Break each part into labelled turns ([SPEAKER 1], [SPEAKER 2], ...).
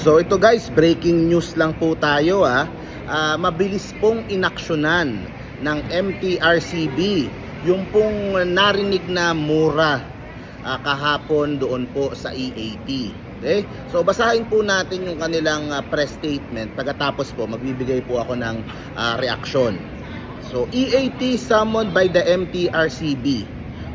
[SPEAKER 1] So ito guys, breaking news lang po tayo ah. Ah, mabilis pong inaksyonan ng MTRCB yung pong narinig na mura ah, kahapon doon po sa EAT. Okay? So basahin po natin yung kanilang ah, press statement. Pagkatapos po magbibigay po ako ng ah, reaksyon. So EAT summoned by the MTRCB.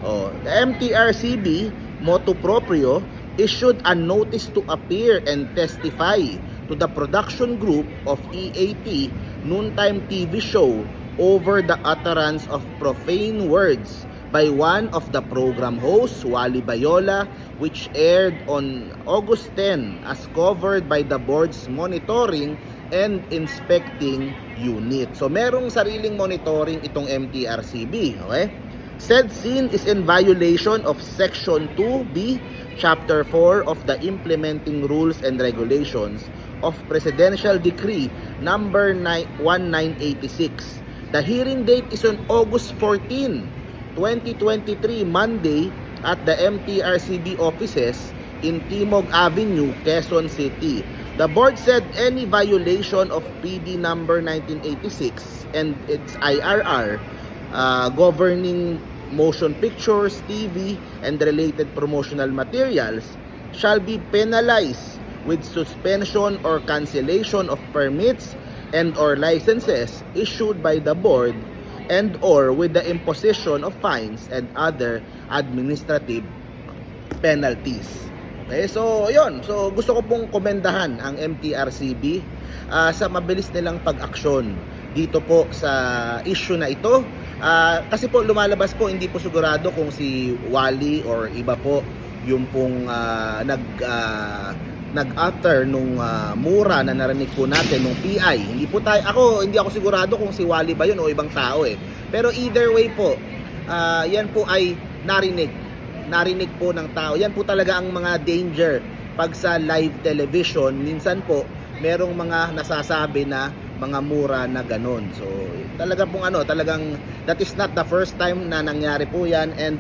[SPEAKER 1] Oh, the MTRCB motu proprio issued a notice to appear and testify to the production group of EAT noontime TV show over the utterance of profane words by one of the program hosts, Wally Bayola, which aired on August 10 as covered by the board's monitoring and inspecting unit. So merong sariling monitoring itong MTRCB, okay? Said scene is in violation of Section 2B, Chapter 4 of the Implementing Rules and Regulations of Presidential Decree number 9 1986. The hearing date is on August 14, 2023, Monday at the MTRCB offices in Timog Avenue, Quezon City. The board said any violation of PD number 1986 and its IRR uh, governing motion pictures, TV, and related promotional materials shall be penalized with suspension or cancellation of permits and or licenses issued by the board and or with the imposition of fines and other administrative penalties. Okay, so yun. So gusto ko pong komendahan ang MTRCB ah, sa mabilis nilang pag-aksyon dito po sa issue na ito. Ah, kasi po lumalabas po hindi po sigurado kung si Wally or iba po yung pong ah, nag ah, nag-utter nung ah, mura na narinig po natin nung PI. Hindi po tayo ako hindi ako sigurado kung si Wally ba yun o ibang tao eh. Pero either way po, ah, yan po ay narinig narinig po ng tao. Yan po talaga ang mga danger pag sa live television. Minsan po, merong mga nasasabi na mga mura na ganun. So, talaga pong ano, talagang that is not the first time na nangyari po yan and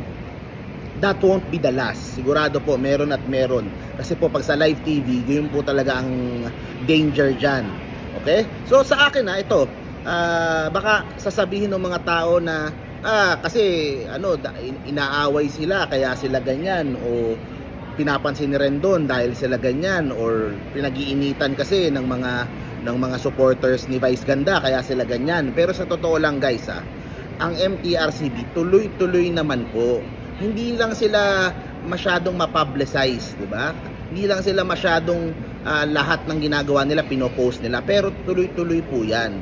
[SPEAKER 1] that won't be the last. Sigurado po, meron at meron. Kasi po, pag sa live TV, yun po talaga ang danger dyan. Okay? So, sa akin na, ito, ah, baka sasabihin ng mga tao na ah kasi ano inaaway sila kaya sila ganyan o pinapansin ni Rendon dahil sila ganyan or pinag-iinitan kasi ng mga ng mga supporters ni Vice Ganda kaya sila ganyan. Pero sa totoo lang guys ah ang MTRCB tuloy-tuloy naman po. Hindi lang sila masyadong mapublicize di ba? Hindi lang sila masyadong ah, lahat ng ginagawa nila pinopost nila pero tuloy-tuloy po yan.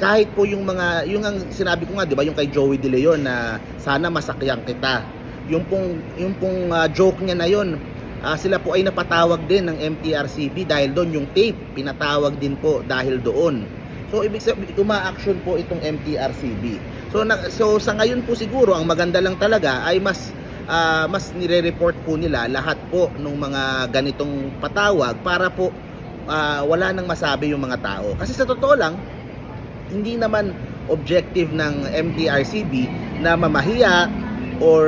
[SPEAKER 1] Kahit po yung mga yung ang sinabi ko nga 'di ba yung kay Joey De Leon na sana masakyan kita. Yung pong yung pong ah, joke niya na yon ah, sila po ay napatawag din ng MTRCB dahil doon yung tape pinatawag din po dahil doon. So ibig sabihin uma-action po itong MTRCB so na, so sa ngayon po siguro ang maganda lang talaga ay mas ah, mas nire-report po nila lahat po ng mga ganitong patawag para po ah, wala nang masabi yung mga tao. Kasi sa totoo lang hindi naman objective ng MTRCB na mamahiya or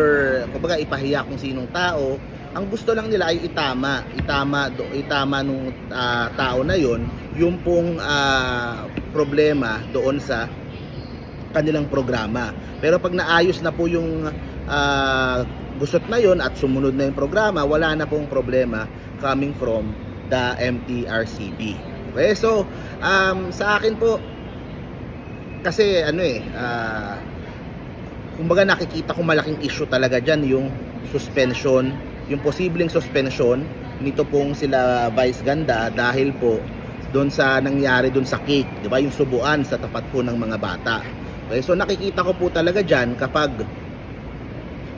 [SPEAKER 1] kumbaga ipahiya kung sinong tao. Ang gusto lang nila ay itama, itama do, itama nung ah, tao na 'yon yung pong ah, problema doon sa kanilang programa. Pero pag naayos na po yung ah, gusot na 'yon at sumunod na yung programa, wala na pong problema coming from the MTRCB. Okay, so um, sa akin po kasi ano eh ah, kumbaga nakikita ko malaking issue talaga diyan yung suspension yung posibleng suspension nito pong sila Vice Ganda dahil po doon sa nangyari doon sa cake, 'di ba? Yung subuan sa tapat po ng mga bata. Okay, so nakikita ko po talaga diyan kapag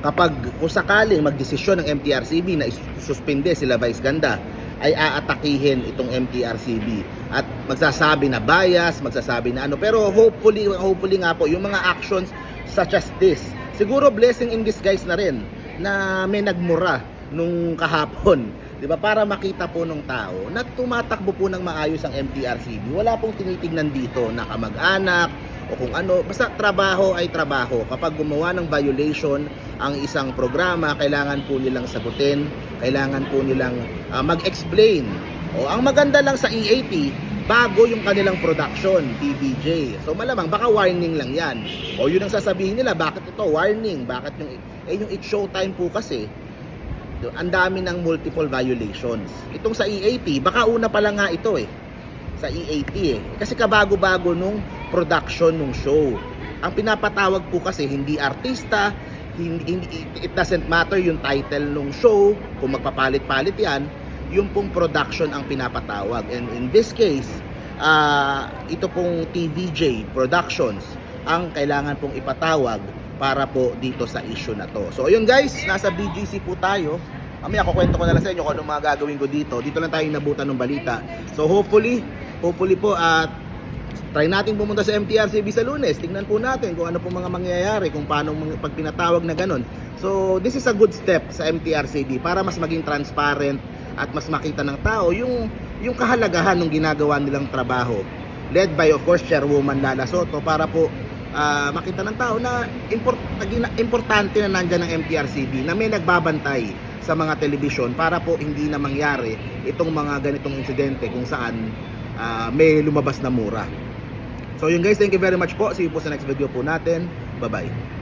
[SPEAKER 1] kapag kung sakaling magdesisyon ng MTRCB na isuspende sila Vice Ganda ay aatakihin itong MTRCB at magsasabi na bias, magsasabi na ano pero hopefully hopefully nga po yung mga actions such as this siguro blessing in disguise na rin na may nagmura nung kahapon 'di ba para makita po ng tao na tumatakbo po ng maayos ang MTRCB wala pong tinitingnan dito na kamag-anak o kung ano basta trabaho ay trabaho kapag gumawa ng violation ang isang programa kailangan po nilang sagutin kailangan po nilang ah, mag-explain O, ang maganda lang sa EAP, bago yung kanilang production, TVJ. So malamang baka warning lang yan. O yun ang sasabihin nila, bakit ito warning? Bakit yung eh yung It's Showtime po kasi ang dami ng multiple violations. Itong sa EAP, baka una pa lang nga ito eh. Sa EAP eh. Kasi kabago-bago nung production nung show. Ang pinapatawag po kasi hindi artista, hindi, it doesn't matter yung title nung show, kung magpapalit-palit yan, yung pong production ang pinapatawag. And in this case, ah ito pong TVJ Productions ang kailangan pong ipatawag para po dito sa issue na to. So ayun guys, nasa BGC po tayo. Mamaya kukwento ko na lang sa inyo kung anong mga gagawin ko dito. Dito lang tayo nabutan ng balita. So hopefully, hopefully po at try natin pumunta sa MTRCB sa lunes. Tingnan po natin kung ano po mga mangyayari, kung paano pag pinatawag na ganun. So this is a good step sa MTRCB para mas maging transparent at mas makita ng tao yung yung kahalagahan ng ginagawa nilang trabaho. Led by of course Chairwoman Lala Soto para po ah, makita ng tao na import, importante na nandyan ng MTRCB na may nagbabantay sa mga telebisyon para po hindi na mangyari itong mga ganitong insidente kung saan ah, may lumabas na mura. So yun guys, thank you very much po. See you po sa next video po natin. Bye-bye.